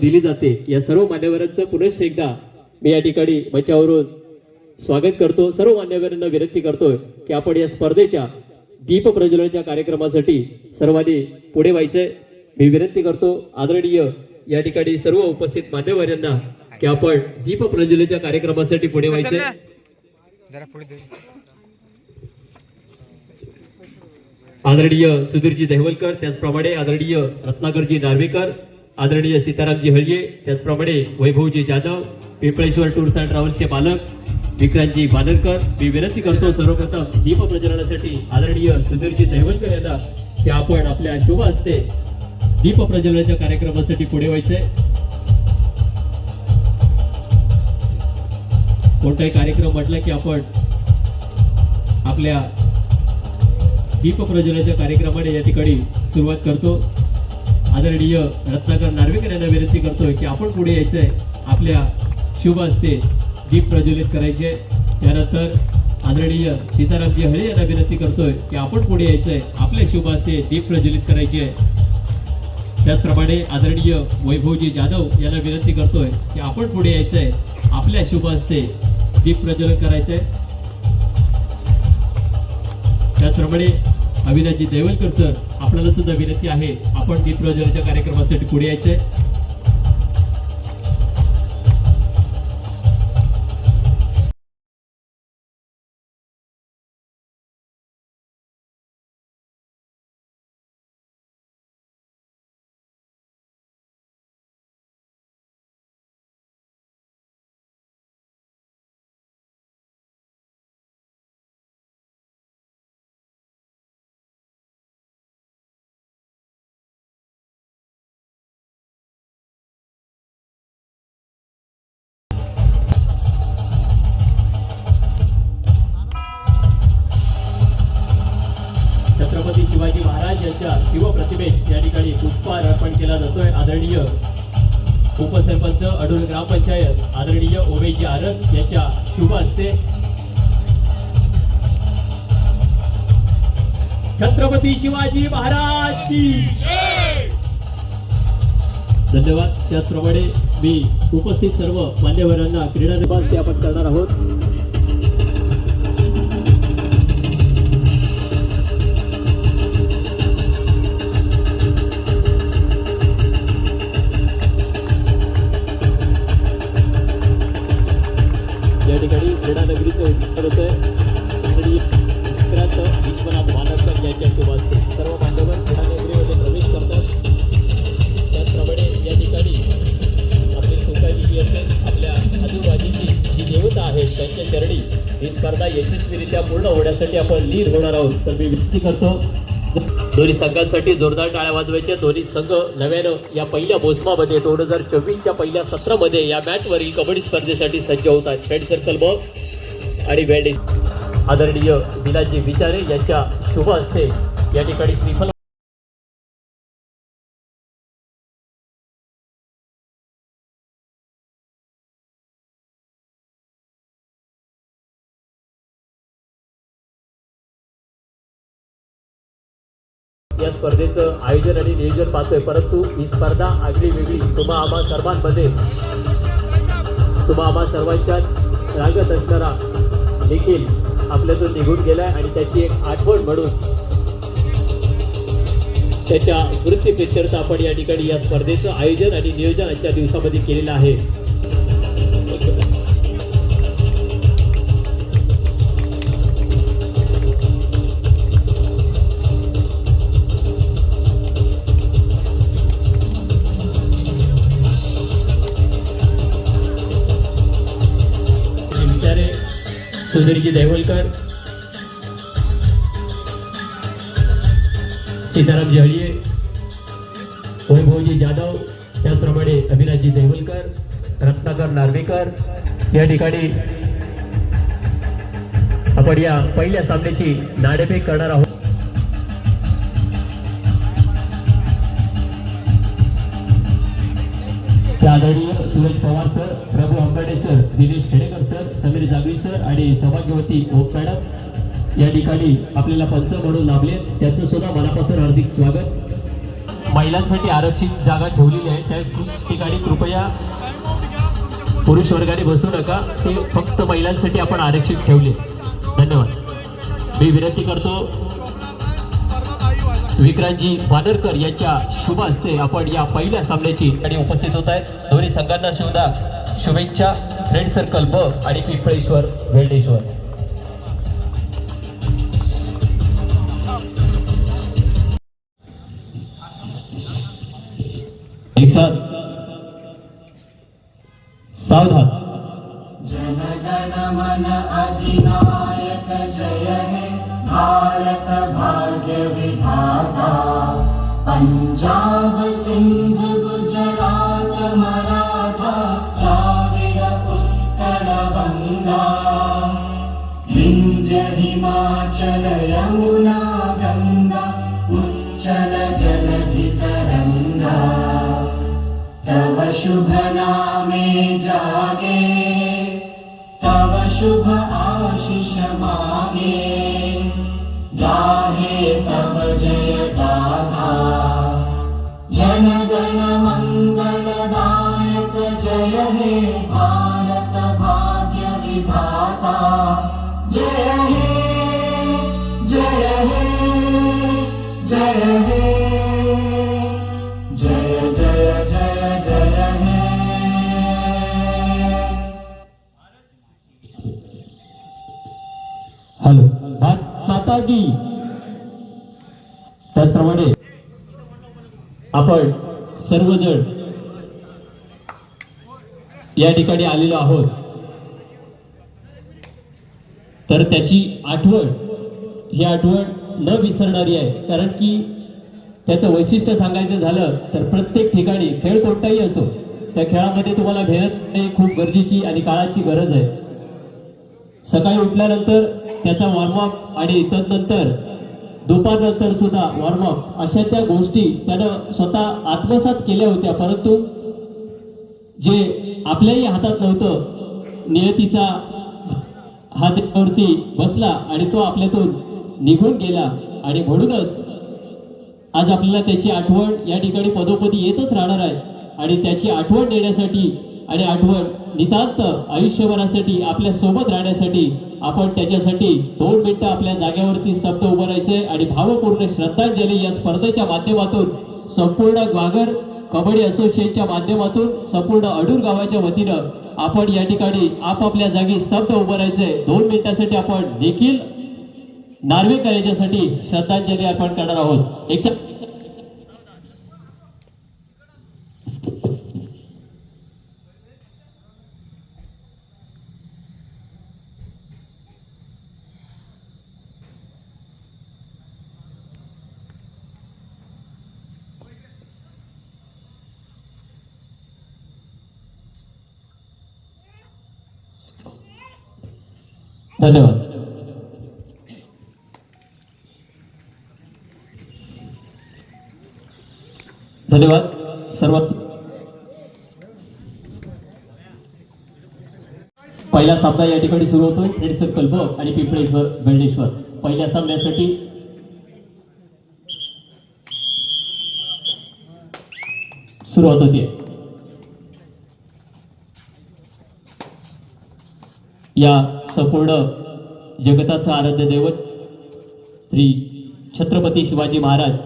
दिली जाते. या सर्व मान्यवरांचं पुनश्च एकदा मी या ठिकाणी मंचावरून स्वागत करतो. सर्व मान्यवरांना विनंती करतोय की आपण या स्पर्धेच्या दीप प्रज्वलनाच्या कार्यक्रमासाठी सर्वांनी पुढे व्हायचंय. मी विनंती करतो आदरणीय या ठिकाणी सर्व उपस्थित मान्यवरांना की आपण दीप प्रज्वलनाच्या कार्यक्रमासाठी पुढे व्हायचंय. आदरणीय सुधीरजी देहवलकर त्याचप्रमाणे आदरणीय रत्नाकरजी नार्वेकर आदरणीय सीतारामजी हळये त्याचप्रमाणे वैभवजी जाधव पिंपळेश्वर टूर्स अँड ट्रॅव्हल्सचे पालक विक्रांतजी बानरकर मी विनंती करतो सर्वप्रथम दीप प्रज्वलनासाठी आदरणीय सुधीरजी देहवलकर यांना की आपण आपल्या शुभ हस्ते दीप प्रज्वलनाच्या कार्यक्रमासाठी पुढे व्हायचंय. कोणताही कार्यक्रम म्हटला की आपण आपल्या दीप प्रज्वलनाच्या कार्यक्रमाने या ठिकाणी सुरुवात करतो. आदरणीय रत्नाकर नार्वेकर यांना विनंती करतोय की आपण पुढे यायचंय आपल्या शुभ हस्ते दीप प्रज्वलित करायचे. त्यानंतर आदरणीय सीतारामजी हळे यांना विनंती करतोय की आपण पुढे यायचंय आपल्या शुभ हस्ते दीप प्रज्वलित करायचे. त्याचप्रमाणे आदरणीय वैभवजी जाधव यांना विनंती करतोय की आपण पुढे यायचंय आपल्या शुभ हस्ते दीप प्रज्वलन करायचंय. त्याचप्रमाणे अविनाशजी देवलकर सर आपल्याला सुद्धा विनंती आहे आपण दीप प्रज्वलनाच्या कार्यक्रमासाठी पुढे यायचंय. आहे सरपंच अडोल ग्रामपंचायत आदरणीय ओमेजी आरस यांच्या शुभ हस्ते. छत्रपती शिवाजी महाराज की धन्यवाद. त्याचप्रमाणे मी उपस्थित सर्व मान्यवरांना क्रीडा दिवस ते आपण करणार आहोत. क्रीडा नगरीचं उद्घाटन होत आहे. आणि विक्रांत विश्वनाथ वानरकर यांच्या शुभास्ते सर्व मान्यवर क्रीडा नगरीमध्ये प्रवेश करतात. त्याचप्रमाणे या ठिकाणी आपली सोसायटी जी असेल आपल्या आजूबाजूची जी देवता आहेत त्यांच्या चरणी ही स्पर्धा यशस्वीरित्या पूर्ण होण्यासाठी आपण लीड होणार आहोत. तर मी विनंती करतो दोन्ही संघांसाठी जोरदार टाळ्या वाजवायच्या. दोन्ही संघ नव्यानं या पहिल्या मोसमामध्ये दोन हजार चोवीसच्या पहिल्या सत्रामध्ये या मॅचवरील कबड्डी स्पर्धेसाठी सज्ज होत आहेत. फ्रेंड सर्कल बॉक्स आणि बँडिंग. आदरणीय विलाजी विचारे यांच्या शुभ हस्ते या ठिकाणी श्रीफल या स्पर्धेचं आयोजन आणि नियोजन पाहतोय परंतु ही स्पर्धा आगळी वेगळी. तुम्हा आम्हा सर्वांमध्ये तुम्हा आम्हा सर्वांच्या रागत असणारा देखील आपल्यातून निघून गेलाय आणि त्याची एक आठवण म्हणून त्याच्या वृत्तीप्रित्यर्थ आपण या ठिकाणी या स्पर्धेचं आयोजन आणि नियोजन आजच्या दिवसामध्ये केलेलं आहे. चौधरीजी देवलकर सीतारामजी जळीये वैभवजी जाधव त्याचप्रमाणे अविनाशजी देवलकर रत्नाकर नार्वेकर या ठिकाणी आपण या पहिल्या सामन्याची नाडेफेक करणार आहोत. या ठिकाणी आपल्याला पंच म्हणून लाभले. त्याचं सुद्धा मनापासून हार्दिक स्वागत. महिलांसाठी आरक्षित जागा ठेवलेली आहे. त्या ठिकाणी कृपया पुरुष वर्गाने बसू नका. ते फक्त महिलांसाठी आपण आरक्षित ठेवले. धन्यवाद. मी विनंती करतो विक्रांतजी वानरकर यांच्या शुभ हस्ते आपण या पहिल्या सामन्याची आणि उपस्थित होत आहेत दोन्ही संघांना सुद्धा शुभेच्छा. फ्रेंड सर्कल ब आणि पिंपळेश्वर वेल्डेश्वर. जय हे भारत भाग्य विधाता पंजाब सिंध गुजरात मराठा उत्कल बंगा। विंध्य हिमाचल यमुना गंगा उच्चल जलधि तरंगा तव शुभ नामे जागे शुभ आशिष मागे हॅलो भारत माता की त्याचप्रमाणे आपण सर्वजण या ठिकाणी आलेलो आहोत. तर त्याची आठवण ही आठवण न विसरणारी आहे. कारण की त्याचं वैशिष्ट्य सांगायचं झालं तर प्रत्येक ठिकाणी खेळ कोणताही असो त्या खेळामध्ये तुम्हाला मेहनत खूप गरजेची आणि काळाची गरज आहे. सकाळी उठल्यानंतर त्याचा वॉर्मअप आणि तदनंतर दुपारनंतर सुद्धा वॉर्मअप अशा त्या गोष्टी त्यानं स्वतः आत्मसात केल्या होत्या. परंतु जे आपल्याही हातात नव्हतं नियतीचा हातावरती बसला आणि तो आपल्यातून निघून गेला. आणि म्हणूनच आज आपल्याला त्याची आठवण या ठिकाणी पदोपदी येतच राहणार आहे. आणि त्याची आठवण देण्यासाठी आणि आठवण नितांत आयुष्यभरासाठी आपल्यासोबत राहण्यासाठी आपण त्याच्यासाठी दोन मिनिटं आपल्या जागेवरती स्तब्ध उभं राहायचंय आणि भावपूर्ण श्रद्धांजली या स्पर्धेच्या माध्यमातून संपूर्ण ग्वागर कबड्डी असोसिएशनच्या माध्यमातून संपूर्ण अडूर गावाच्या वतीनं आपण या ठिकाणी आपापल्या जागी स्तब्ध उभं राहायचंय. दोन मिनिटांसाठी आपण देखील नार्वेकर याच्यासाठी श्रद्धांजली अर्पण करणार आहोत. एक धन्यवाद. धन्यवाद. सर्वात पहिला सामना या ठिकाणी सुरू होतोय. फ्रेंड सर्कल ब आणि पिंपळेश्वर वेल्डेश्वर. पहिल्या सामन्यासाठी सुरुवात होते या संपूर्ण जगताचं आराध्य दैवत श्री छत्रपती शिवाजी महाराज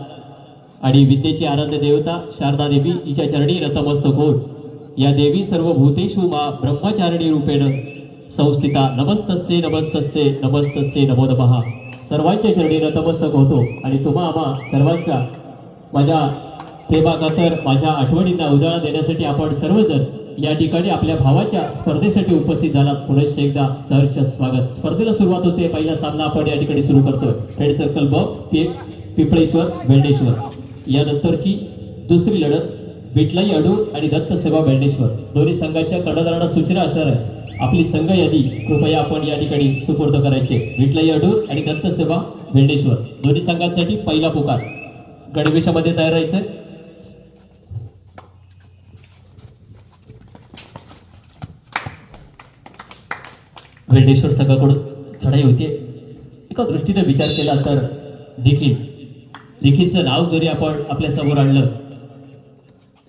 आणि विद्येची आराध्य देवता शारदा देवी हिच्या चरणी रतमस्तक होत या देवी सर्व भूतेषु मा ब्रह्मचारिणी रूपेण संस्थिता नमस्तस्ये नमस्तस्ये नमस्तस्ये नमो सर्वांच्या चरणी नतमस्तक होतो आणि तुम्हा आम्हा सर्वांचा माझ्या प्रेमाकातर माझ्या आठवणींना उजाळा देण्यासाठी आपण सर्वजण या ठिकाणी आपल्या भावाच्या स्पर्धेसाठी उपस्थित झालात. पुनश्च एकदा सहर्ष स्वागत. स्पर्धेला सुरुवात होते. पहिला सामना आपण या ठिकाणी सुरू करतोय. फ्रेंड सर्कल ब पिपळेश्वर पिंपळेश्वर वेल्डेश्वर यानंतरची दुसरी लढत विटलाई अडूर आणि दत्त सेवा भेंडेश्वर दोन्ही संघाच्या कडदारांना सूचना असणार आहे. आपली संघ यादी कृपया आपण या ठिकाणी सुपूर्द करायचे. विटलाई अडूर आणि दत्त सेवा भेंडेश्वर दोन्ही संघांसाठी पहिला पुकार. गणवेशामध्ये तयार राहायचं वेल्डेश्वर संघाकडून चढाई होते एका दृष्टीने विचार केला तर देखील देखीलचं नाव जरी आपण आपल्यासमोर आणलं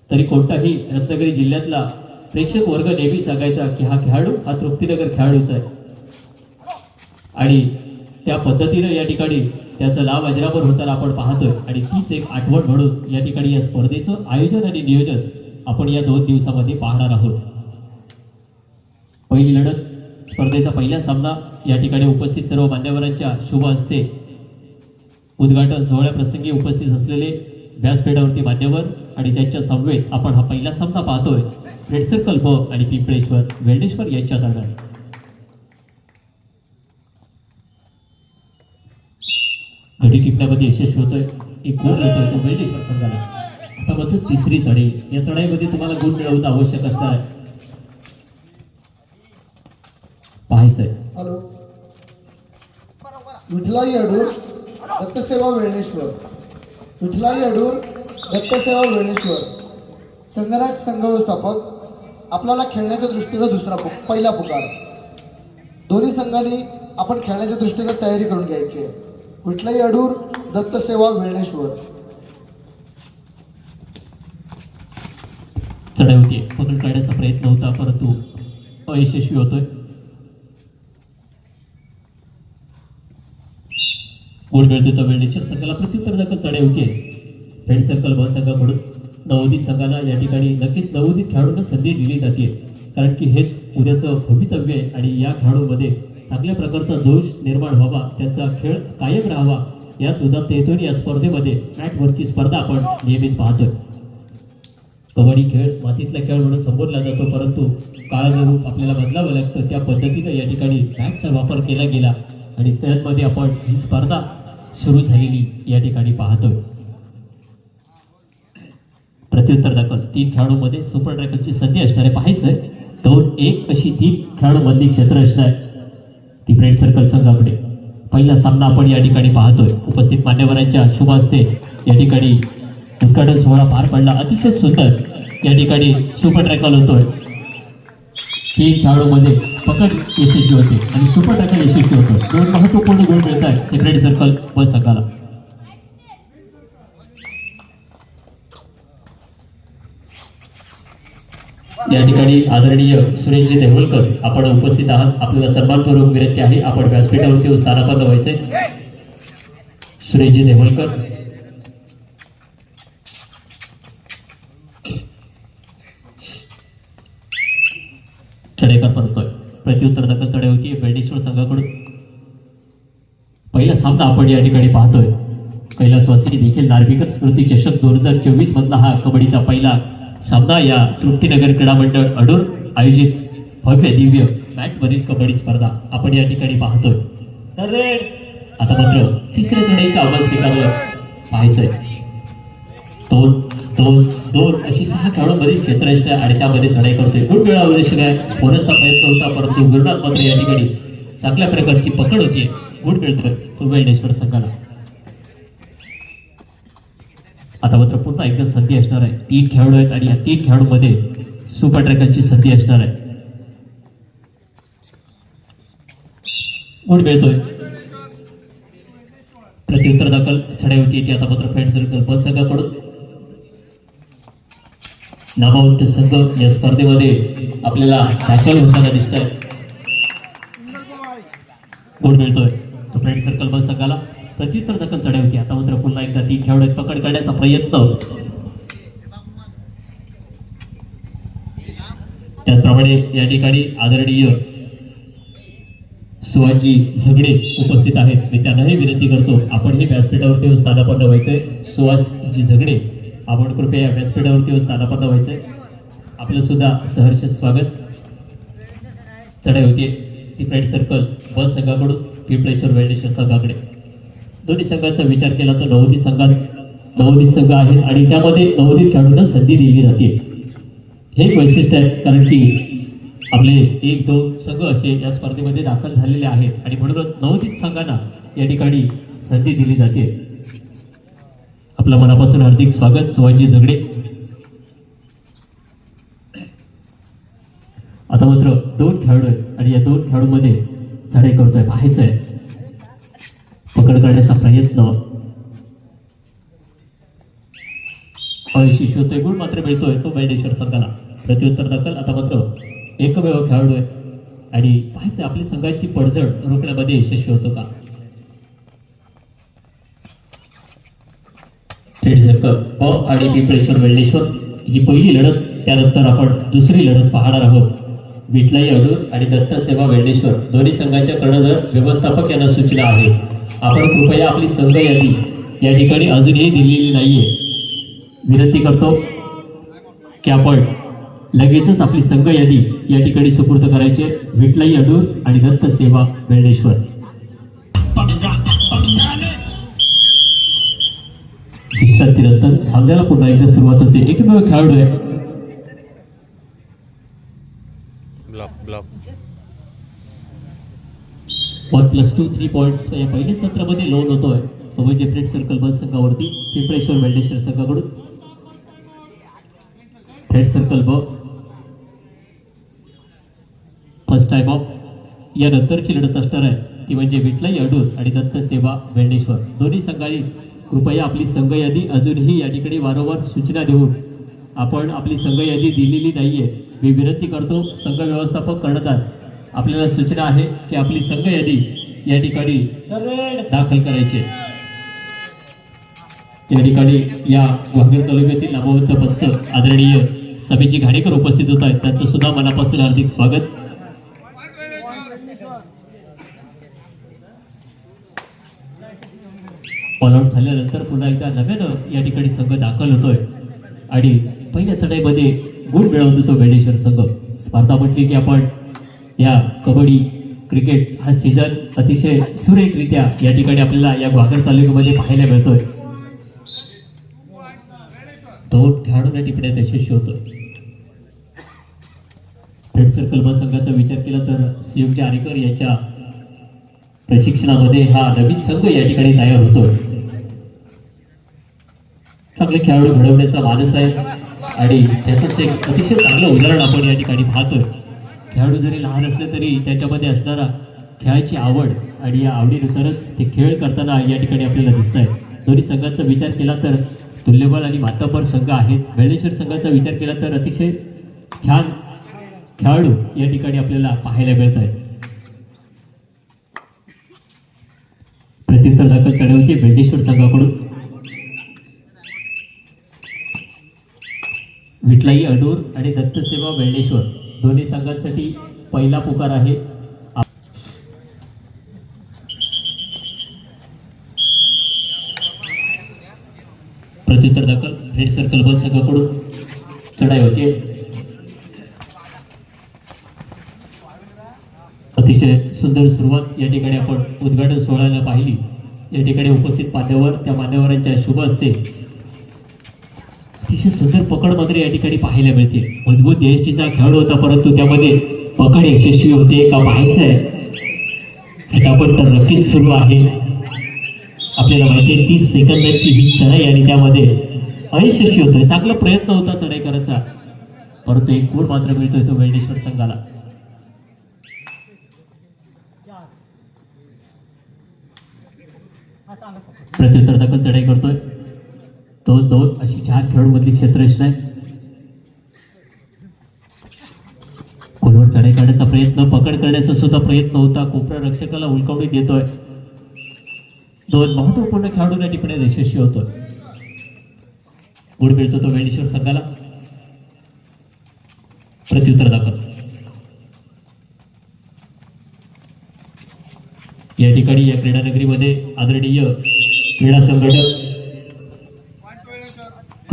तरी कोणताही रत्नागिरी जिल्ह्यातला प्रेक्षक वर्ग नेहमी सांगायचा की हा खेळाडू हा तृप्तीनगर खेळाडूच आहे. आणि त्या पद्धतीनं या ठिकाणी त्याचं नाव अजरामर होताना आपण पाहतोय. आणि तीच एक आठवण म्हणून या ठिकाणी या स्पर्धेचं आयोजन आणि नियोजन आपण या दोन दिवसामध्ये पाहणार आहोत. पहिली लढत स्पर्धेचा पहिला सामना या ठिकाणी उपस्थित सर्व मान्यवरांच्या शुभ हस्ते उद्घाटन सोहळ्याप्रसंगी उपस्थित असलेले व्यासपीठावरती मान्यवर आणि त्यांच्या समवेत आपण हा पहिला सामना पाहतोय. रेड सर्कल ब आणि पिंपळेश्वर वेल्डेश्वर यांच्या दरम्यान घडी टिपण्यामध्ये यशस्वी होतोय. एक गुण मिळतोय तो वेल्डेश्वर संघाला. आता मात्र तिसरी चढाई. या चढाईमध्ये तुम्हाला गुण मिळवणं आवश्यक असणार आहे. पाहायचंय. हॅलो. विठलाई अडूर दत्तसेवा वेळणेश्वर. विठलाई अडूर दत्तसेवा वेळणेश्वर. संगणक संघ व्यवस्थापक आपल्याला खेळण्याच्या दृष्टीनं दुसरा पु पहिला पुकार. दोन्ही संघांनी आपण खेळण्याच्या दृष्टीनं तयारी करून घ्यायची आहे. विठलाई अडूर दत्तसेवा वेळणेश्वर. चढाई होती पकड काढण्याचा प्रयत्न होता परंतु अयशस्वी होतोय. गोल मिळतोय तो वेळेश्वर संघाला प्रत्युत्तर दाखल चढाई होती फ्रेंड सर्कल ब संघाकडून नवोदित संघाला या ठिकाणी नक्कीच नवोदित खेळाडूंना संधी दिली जाते. कारण की हेच उद्याचं भवितव्य आहे आणि या खेळाडूमध्ये चांगल्या प्रकारचा दोष निर्माण व्हावा त्यांचा खेळ कायम राहावा याच उदात्त येतून या स्पर्धेमध्ये मॅटवरची स्पर्धा आपण नेहमीच पाहतोय. कबड्डी खेळ मातीतला खेळ म्हणून संबोधला जातो परंतु काळानुरूप आपल्याला बदलावं लागतं. त्या पद्धतीनं या ठिकाणी बॅटचा वापर केला गेला आणि त्यामध्ये आपण ही स्पर्धा सुरू झालेली या ठिकाणी पाहतोय. प्रत्युत्तर दाखल. तीन खेळाडूमध्ये सुपर ट्रॅकलची संधी असणार आहे पाहायचंय. दोन एक अशी तीन खेळाडूमधली क्षेत्र असणार. ती ब्रेड सर्कल संघाकडे. पहिला सामना आपण या ठिकाणी पाहतोय. उपस्थित मान्यवरांच्या शुभ हस्ते या ठिकाणी उद्घाटन सोहळा पार पडला. अतिशय सुंदर या ठिकाणी सुपर ट्रॅकल होतोय. तीन खेळाडूमध्ये पकड यशस्वी होते आणि सुपर टॅकल यशस्वी होतो. दोन महत्त्वपूर्ण गुण मिळत आहेत ते फ्रेंड सर्कल व संघाला या ठिकाणी आदरणीय सुरेशजी देवळकर आपण उपस्थित आहात. आपल्याला सन्मानपूर्वक विनंती आहे आपण व्यासपीठावरती येऊन स्थानापन्न व्हायचे. सुरेशजी देवळकर चढेकर परतोय प्रत्युत्तर दखल चढाई होती बेडेश्वर संघाकडून. पहिला सामना आपण या ठिकाणी पाहतोय. कैलासवासी देखील नार्विकत स्मृती चषक दोन हजार चोवीस मधला हा कबड्डीचा पहिला सामना या तृप्तीनगर क्रीडा मंडळ अडूर आयोजित भव्य दिव्य मॅटवरील कबड्डी स्पर्धा आपण या ठिकाणी पाहतोय. आता मात्र तिसऱ्या चढाईचा आवाज स्वीकारला पाहायचंय. दोन दोन दोन अशी सहा खेळाडूंमध्ये क्षेत्र असते आणि त्यामध्ये चढाई करतोय गुण वेळा शिवाय आहे प्रयत्न होता परंतु गुरुनाथ मात्र या ठिकाणी चांगल्या प्रकारची पकड होती गुण मिळतोय तो संघाला. आता मात्र पुन्हा एकदा संधी असणार आहे. तीन खेळाडू आहेत आणि या तीन खेळाडूमध्ये सुपर ट्रॅकरची संधी असणार आहे. गुण मिळतोय. प्रत्युत्तर दाखल चढाई होती ती आता मात्र फ्रेंड सर्कल बस संघाकडून. नामवंत संघ या स्पर्धेमध्ये आपल्याला दाखल होताना दिसत आहे कोण मिळतोय? तो फ्रेंड सर्कल बस संघाला प्रत्युत्तर दखल चढाई होती. आता मात्र पुन्हा एकदा तीन खेळाडू पकड करण्याचा प्रयत्न. त्याचप्रमाणे या ठिकाणी आदरणीय सुहाजी झगडे उपस्थित आहेत. मी त्यांनाही विनंती करतो आपण हे व्यासपीठावरती येऊन स्थानापन्न व्हायचंय. सुहासजी झगडे आपण कृपया व्यासपीठावरती येऊन स्थानापन्न व्हायचंय आपलं सुद्धा सहर्ष स्वागत. चढाई होती ती फ्रेंड सर्कल बस संघाकडून पिंपळेश्वर वेल्डेश्वर संघाकडे. दोन्ही संघांचा विचार केला तर नवोदित संघात नवोदित संघ आहे आणि त्यामध्ये नवोदित खेळाडूंना संधी दिली जाते हे एक वैशिष्ट्य आहे कारण की आपले एक दोन संघ असे या स्पर्धेमध्ये दाखल झालेले आहेत आणि म्हणूनच नवोदित संघांना या ठिकाणी संधी दिली जाते आपलं मनापासून हार्दिक स्वागत सुहाजी झगडे. आता मात्र दोन खेळाडू आहेत आणि या दोन खेळाडूमध्ये झाडे करतोय पाहायचं आहे. पकड करण्याचा प्रयत्न. अयशस्वी होतोय गुण मात्र मिळतोय तो वेल्डेश्वर संघाला. प्रत्युत्तर दाखल आता मात्र एकमेव खेळाडू आहे. आणि पाहायचं आपल्या संघाची पडझड रोखण्यामध्ये यशस्वी होतो का? थेट सर्कल ब आणि पिंपळेश्वर ही. पहिली लढत. त्यानंतर आपण दुसरी लढत पाहणार आहोत. विठलाई अडूर आणि दत्त सेवा वेल्डेश्वर दोन्ही संघाच्या कर्णधार व्यवस्थापक यांना सूचना आहे. आपण कृपया आपली संघ यादी. या ठिकाणी अजूनही दिलेली नाहीये. विनंती करतो की आपण लगेचच आपली संघ यादी या ठिकाणी सुपूर्द करायचे. विठलाई अडूर आणि दत्त सेवा वेल्डेश्वर विश्रांतीनंतर सामन्याला पुन्हा एकदा सुरुवात होते एकमेव खेळाडू आहे. Block block one plus two three points या पहिल्या सत्रामध्ये लोन होतोय. तो म्हणजे फ्रेंड सर्कल बस संघावरती पिंपळेश्वर वेल्डेश्वर संघाकडून. फ्रेंड सर्कल ब फर्स्ट टाइम ऑफ या नंतरची लढत असणार आहे. ती म्हणजे विठलाई अडूर आणि दत्त सेवा वेंडेश्वर. दोन्ही संघांनी कृपया आपली संघ यादी अजूनही या ठिकाणी वारंवार सूचना देऊन आपण आपली संघ यादी दिलेली नाहीये. मी विनंती करतो संघ व्यवस्थापक कर्णधार आपल्याला सूचना आहे की आपली संघ यादी या ठिकाणी दाखल करायची या ठिकाणी या वाघर तालुक्यातील नामवंत पंच आदरणीय सभेची घाणेकर उपस्थित होत आहेत. त्यांचं सुद्धा मनापासून हार्दिक स्वागत. ऑलआउट झाल्यानंतर पुन्हा एकदा नव्यानं या ठिकाणी संघ दाखल होतोय. आणि पहिल्या चढाईमध्ये गुण मिळवतो तो वेडेश्वर संघ. स्पर्धा म्हटली की आपण या कबड्डी क्रिकेट हा सीझन अतिशय सुरेखरित्या या ठिकाणी आपल्याला या ग्वागर तालुक्यामध्ये पाहायला मिळतोय. दोन खेळाडूंना टिपण्यात यशस्वी होतोय. फ्रेंड सर्कल संघाचा विचार केला तर सुयोगजी आरेकर यांच्या प्रशिक्षणामध्ये हा नवीन संघ या ठिकाणी तयार होतोय. चांगले खेळाडू घडवण्याचा मानस आहे. आणि त्याचंच एक अतिशय चांगलं उदाहरण आपण या ठिकाणी पाहतोय. खेळाडू जरी लहान असले तरी त्याच्यामध्ये असणारा खेळाची आवड आणि या आवडीनुसारच ते खेळ करताना या ठिकाणी आपल्याला दिसत आहे दोन्ही संघांचा विचार केला तर तुल्यबळ आणि मातापर संघ आहेत. बेळेश्वर संघाचा विचार केला तर अतिशय छान खेळाडू या ठिकाणी आपल्याला पाहायला मिळत आहेत प्रत्युत्तर दाखल चढवते वेल्डेश्वर संघाकडून विठलाई अडूर आणि दत्तसेवा वेल्डेश्वर दोन्ही संघांसाठी पहिला पुकार आहे. प्रत्युत्तर दाखल. रेड सर्कल बल संघाकडून चढाई होते. अतिशय सुंदर सुरुवात या ठिकाणी आपण उद्घाटन सोहळ्याला पाहिली. या ठिकाणी उपस्थित मान्यवर त्या मान्यवरांच्या शुभ असते अतिशय सुंदर पकड मात्र या ठिकाणी पाहायला मिळते. मजबूत DST खेळाडू होता परंतु त्यामध्ये पकड यशस्वी होते का पाहायचं आहे. झटापट तर नक्कीच सुरू आहे. आपल्याला माहिती आहे तीस सेकंदाची ही चढाई आणि त्यामध्ये अयशस्वी होतोय. चांगला प्रयत्न होता चढाई करायचा परंतु एक गुण मात्र मिळतोय तो वेल्डेश्वर संघाला. प्रत्युत्तर दाखल चढाई करतोय. दोन दोन अशी चार खेळाडूमधली क्षेत्ररचना आहे. खोलवर चढाई करण्याचा प्रयत्न पकड करण्याचा सुद्धा प्रयत्न होता. कोपरा रक्षकाला उलकावणी देतोय. दोन महत्त्वपूर्ण खेळाडूंना टिपण्यात यशस्वी होतोय. गुड मिळतो तो वेळेश्वर संघाला. प्रत्युत्तर दाखल. या ठिकाणी या क्रीडानगरीमध्ये आदरणीय क्रीडा संघटक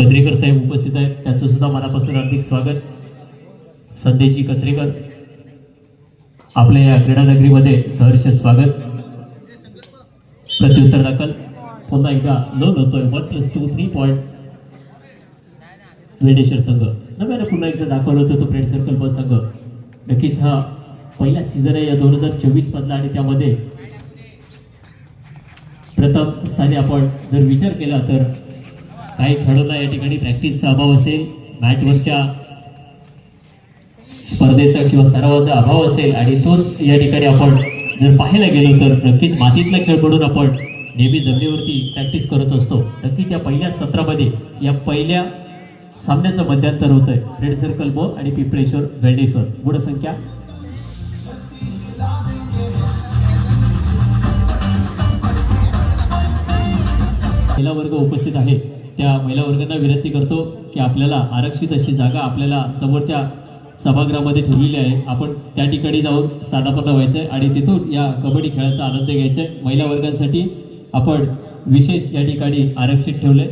कचरेकर साहेब उपस्थित आहेत. त्यांचं सुद्धा मनापासून हार्दिक स्वागत. संदेशजी कचरेकर आपल्या या क्रीडा नगरीमध्ये सहर्ष स्वागत. प्रत्युत्तर दाखल. पुन्हा एकदा लोन होतोय one plus two three point Vedeshwar संघ. नव्यानं पुन्हा एकदा दाखवलं होतं तो फ्रेंड सर्कल बस संघ. नक्कीच हा पहिला सीझन आहे या दोन हजार चोवीस मधला आणि त्यामध्ये प्रथम स्थानी आपण जर विचार केला तर काही खेळाडूंना या ठिकाणी प्रॅक्टिसचा अभाव असेल. मॅटवरच्या स्पर्धेचा किंवा सरावाचा अभाव असेल आणि तोच या ठिकाणी आपण जर पाहायला गेलो तर नक्कीच मातीतला खेळ म्हणून आपण नेहमी जमिनीवरती प्रॅक्टिस करत असतो. नक्कीच या पहिल्या सत्रामध्ये या पहिल्या सामन्याचं मध्यांतर होतंय. रेड सर्कल बो आणि पिपळेश्वर वेल्डेश्वर गुणसंख्या महिला वर्ग उपस्थित आहे त्या महिला वर्गांना विनंती करतो की आपल्याला आरक्षित अशी जागा आपल्याला समोरच्या सभागृहामध्ये ठेवलेली आहे. आपण त्या ठिकाणी जाऊन स्थानापन्न व्हायचं आहे आणि तिथून या कबड्डी खेळाचा आनंद घ्यायचा आहे महिला वर्गांसाठी आपण विशेष या ठिकाणी आरक्षित ठेवले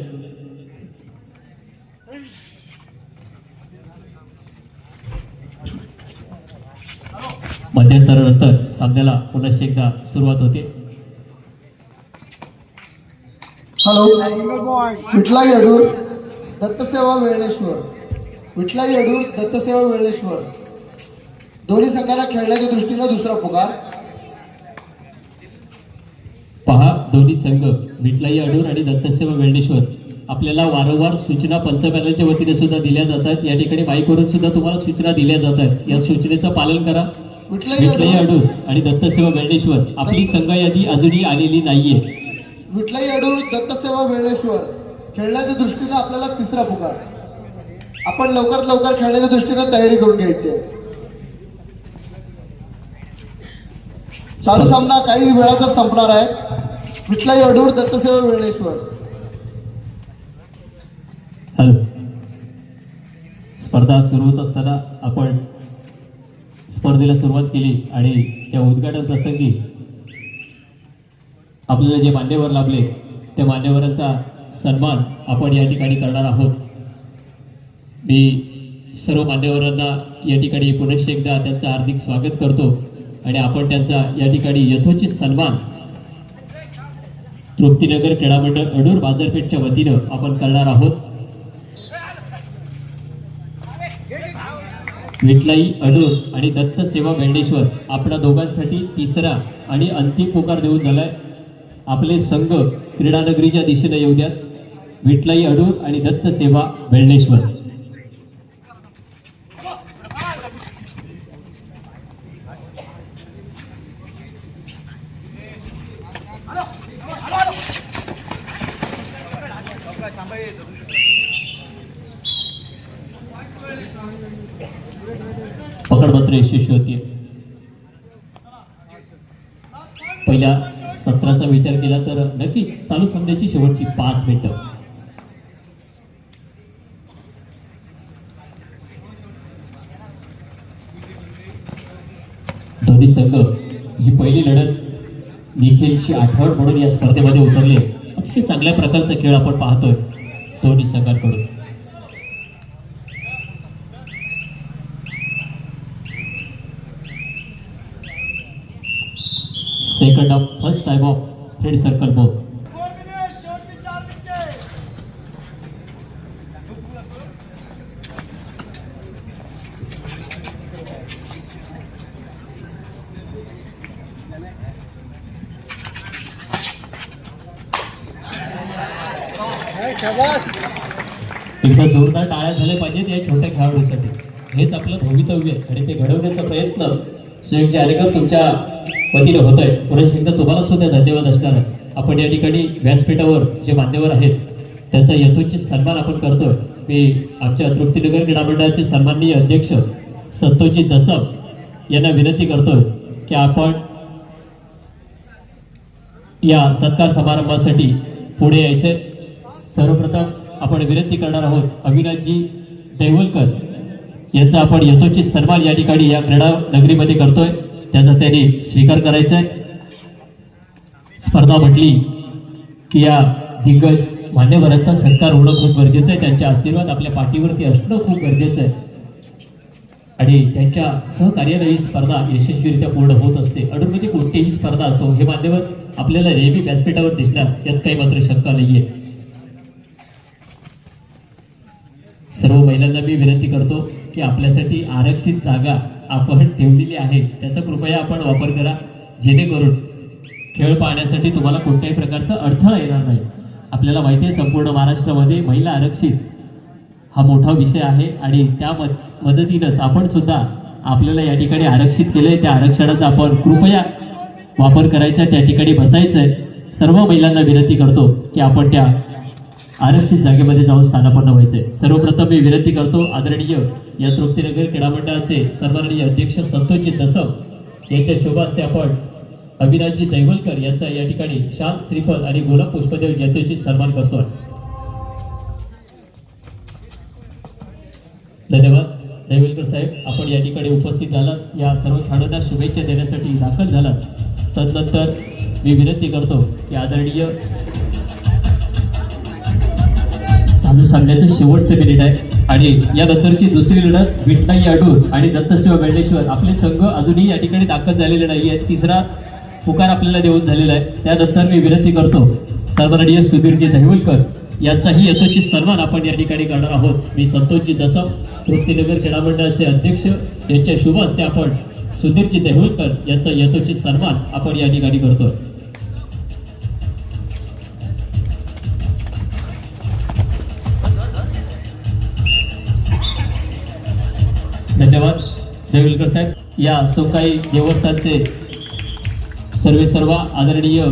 मध्यंतरानंतर सामन्याला पुन्हा एकदा सुरुवात होते. हॅलो विठला येडूर दत्तसेवा वेळेश्वर. विठला येडूर दत्तसेवा वेळेश्वर. दोन्ही संघाला खेळण्याच्या दृष्टीने दुसरा पुकार. पहा दोन्ही संघ विठलाई अडूर आणि दत्तसेवा वेल्डेश्वर आपल्याला वारंवार सूचना पंचमॅलांच्या वतीने सुद्धा दिल्या जातात या ठिकाणी माईकवरून सुद्धा तुम्हाला सूचना दिल्या जात आहेत. या सूचनेचं पालन करा. विठलाई अडूर. आणि दत्तसेवा वेल्डेश्वर आपली संघ यादी अजूनही आलेली नाहीये. विठलाई अडूळ दत्तसेवा वेळेश्वर. खेळण्याच्या दृष्टीने आपल्याला तिसरा पुकार. आपण लवकरात लवकर खेळण्याच्या दृष्टीने तयारी करून घ्यायची आहे. चालू सामना काही वेळातच संपणार आहे. विठलाई अडूळ दत्तसेवा वेळेश्वर. हॅलो. स्पर्धा सुरू होत असताना आपण स्पर्धेला सुरुवात केली आणि त्या उद्घाटन प्रसंगी आपल्याला जे मान्यवर लाभले त्या मान्यवरांचा सन्मान आपण या ठिकाणी करणार आहोत. मी सर्व मान्यवरांना या ठिकाणी पुनश्च एकदा त्यांचं हार्दिक स्वागत करतो आणि आपण त्यांचा या ठिकाणी यथोचित सन्मान तृप्तीनगर क्रीडा मंडळ अडूर बाजारपेठच्या वतीनं आपण करणार आहोत. विठलाई अडूर आणि दत्त सेवा बेंडेश्वर आपल्या दोघांसाठी तिसरा आणि अंतिम पुकार देऊन झालाय. आपले संघ क्रीडानगरीच्या दिशेने येऊ द्यात. विठलाई अडूर आणि दत्त सेवा बेळणेश्वर पकड मात्र यशस्वी होती पहिल्या सत्राचा विचार केला तर नक्कीच चालू सामन्याची शेवटची पाच मिनिटं. दोन्ही संघ ही पहिली लढत निखिलची आठवण म्हणून या स्पर्धेमध्ये उतरले. अतिशय चांगल्या प्रकारचा खेळ आपण पाहतोय. दोन्ही संघ second off first time off friend circle board एकदा जोरदार टाळ्या झाल्या म्हणजे पाहिजेत या छोट्या खेळाडूसाठी. हेच आपलं भवितव्य आहे आणि ते घडवण्याचा प्रयत्न सुयोग जारेकर तुमच्या वतीने होत आहे पुरेश एकदा तुम्हाला सुद्धा धन्यवाद असणार आहे. आपण या ठिकाणी व्यासपीठावर जे मान्यवर आहेत त्यांचा यथोचित सन्मान आपण करतोय. मी आमच्या तृप्तीनगर क्रीडा मंडळाचे सन्माननीय अध्यक्ष संतोषजी दसम यांना विनंती करतोय की आपण या सत्कार समारंभासाठी पुढे यायचे सर्वप्रथम आपण विनंती करणार आहोत अविनाशजी देवलकर यांचा आपण यथोचित सन्मान या ठिकाणी या क्रीडा नगरीमध्ये करतोय. त्याचा त्यांनी स्वीकार करायचा आहे स्पर्धा म्हटली की या दिग्गज मान्यवरांचा सत्कार होणं खूप गरजेचं आहे. त्यांचे आशीर्वाद आपल्या पाठीवरती असणं खूप गरजेचं आहे. आणि त्यांच्या सहकार्याने ही स्पर्धा यशस्वीरित्या पूर्ण होत असते. अडूरमध्ये कोणतीही स्पर्धा असो हे मान्यवर आपल्याला नेहमी व्यासपीठावर दिसणार. यात काही मात्र शंका नाही आहे सर्व महिलांना मी विनंती करतो की आपल्यासाठी आरक्षित जागा आपण ठेवलेली आहे. त्याचा कृपया आपण वापर करा. जेणेकरून खेळ पाहण्यासाठी तुम्हाला कोणत्याही प्रकारचा अडथळा येणार नाही. आपल्याला माहिती आहे संपूर्ण महाराष्ट्रामध्ये महिला आरक्षित हा मोठा विषय आहे आणि त्या मद मदतीनंच आपण सुद्धा आपल्याला या ठिकाणी आरक्षित केलंय. त्या आरक्षणाचा आपण कृपया वापर करायचा त्या ठिकाणी बसायचं आहे सर्व महिलांना विनंती करतो की आपण त्या आरक्षित जागेमध्ये जाऊन स्थानापन्न व्हायचे. सर्वप्रथम मी विनंती करतो आदरणीय या तृप्तीनगर क्रीडा मंडळाचे सन्माननीय अध्यक्ष संतोषजी दसम यांच्या शोभास्ते आपण अविनाशजी दैवलकर यांचा या ठिकाणी शांत श्रीफल आणि गुलाब पुष्पदेव यांच्याशी सन्मान करतोय धन्यवाद. दैवलकर साहेब आपण या ठिकाणी उपस्थित झालात. या सर्व खेळाडूंना शुभेच्छा देण्यासाठी दाखल झालात. तदनंतर मी विनंती करतो की आदरणीय साधू सामन्याचं शेवटचं मिनिट आहे. आणि यानंतरची दुसरी लढत विठ्ठाई अडूर आणि दत्तशिव बेंडेश्वर आपले संघ अजूनही या ठिकाणी दाखल झालेले नाही आहे तिसरा पुकार आपल्याला देऊन झालेला आहे. त्यानंतर मी विनंती करतो. सन्माननीय सुधीरजी दहिवलकर यांचाही यथोचित सन्मान आपण या ठिकाणी करणार आहोत. मी संतोषजी दसम तृप्तीनगर क्रीडा मंडळाचे अध्यक्ष यांच्या शुभ हस्ते आपण सुधीरजी देहुलकर यांचा यथोचित सन्मान आपण या ठिकाणी करतो धन्यवाद. देवलकर साहेब. या सोकाई देवस्थानचे सर्वे सर्व आदरणीय